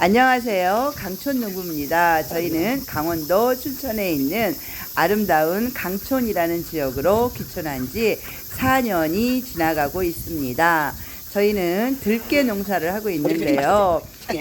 안녕하세요. 강촌농부입니다. 저희는 강원도 춘천에 있는 아름다운 강촌이라는 지역으로 귀촌한 지 4년이 지나가고 있습니다. 저희는 들깨 농사를 하고 있는데요.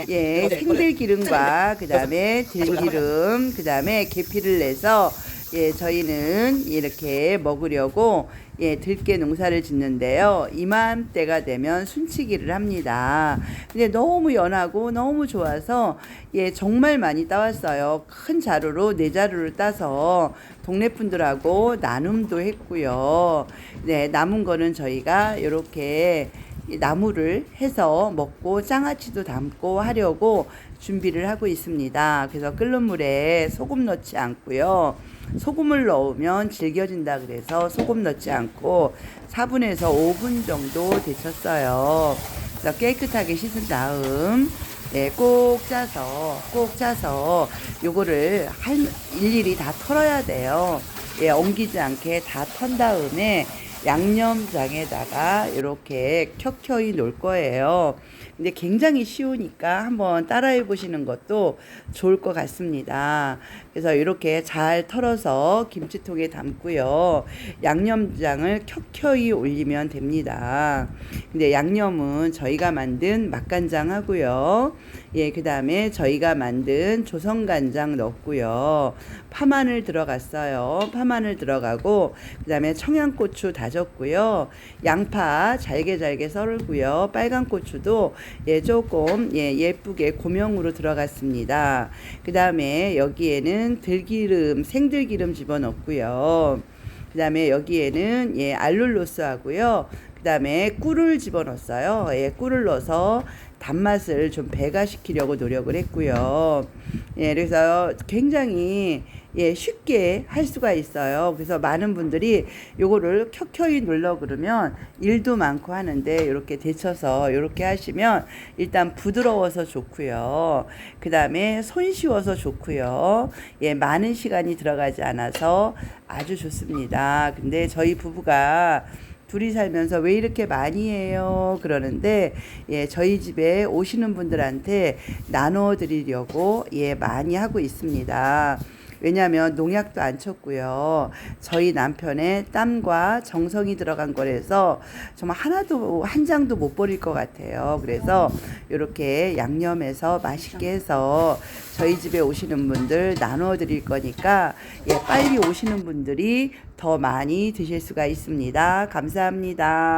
예, 생들기름과 그 다음에 들기름, 그 다음에 계피를 내서 예, 저희는 이렇게 먹으려고 예, 들깨 농사를 짓는데요. 이맘때가 되면 순치기를 합니다. 근데 너무 연하고 너무 좋아서 예, 정말 많이 따왔어요. 큰 자루로 네 자루를 따서 동네 분들하고 나눔도 했고요. 네, 남은 거는 저희가 이렇게 나무를 해서 먹고 장아찌도 담고 하려고 준비를 하고 있습니다. 그래서 끓는 물에 소금 넣지 않고요. 소금을 넣으면 질겨진다 그래서 소금 넣지 않고 4분에서 5분 정도 데쳤어요. 그래서 깨끗하게 씻은 다음 네, 꼭 짜서 꼭 짜서 요거를 할 일일이 다 털어야 돼요. 예, 엉키지 않게 다 턴 다음에 양념장에다가 이렇게 켜켜이 놓을 거예요. 근데 굉장히 쉬우니까 한번 따라해 보시는 것도 좋을 것 같습니다. 그래서 이렇게 잘 털어서 김치통에 담고요. 양념장을 켜켜이 올리면 됩니다. 근데 양념은 저희가 만든 맛간장 하고요. 예, 그 다음에 저희가 만든 조선간장 넣고요. 파마늘 들어갔어요. 파마늘 들어가고, 그 다음에 청양고추 다졌고요. 양파 잘게 잘게 썰고요. 빨간 고추도 예, 조금 예, 예쁘게 고명으로 들어갔습니다. 그 다음에 여기에는 들기름, 생들기름 집어넣고요. 그 다음에 여기에는 예, 알룰로스 하고요. 그 다음에 꿀을 집어넣었어요. 예, 꿀을 넣어서 단맛을 좀 배가시키려고 노력을 했고요. 예, 그래서 굉장히 예, 쉽게 할 수가 있어요. 그래서 많은 분들이 요거를 켜켜이 눌러 그러면 일도 많고 하는데 이렇게 데쳐서 이렇게 하시면 일단 부드러워서 좋고요. 그 다음에 손쉬워서 좋고요. 예, 많은 시간이 들어가지 않아서 아주 좋습니다. 근데 저희 부부가 둘이 살면서 왜 이렇게 많이 해요? 그러는데, 예, 저희 집에 오시는 분들한테 나눠 드리려고, 예, 많이 하고 있습니다. 왜냐하면 농약도 안 쳤고요. 저희 남편의 땀과 정성이 들어간 거라서 정말 하나도 한 장도 못 버릴 것 같아요. 그래서 이렇게 양념해서 맛있게 해서 저희 집에 오시는 분들 나눠 드릴 거니까 예, 빨리 오시는 분들이 더 많이 드실 수가 있습니다. 감사합니다.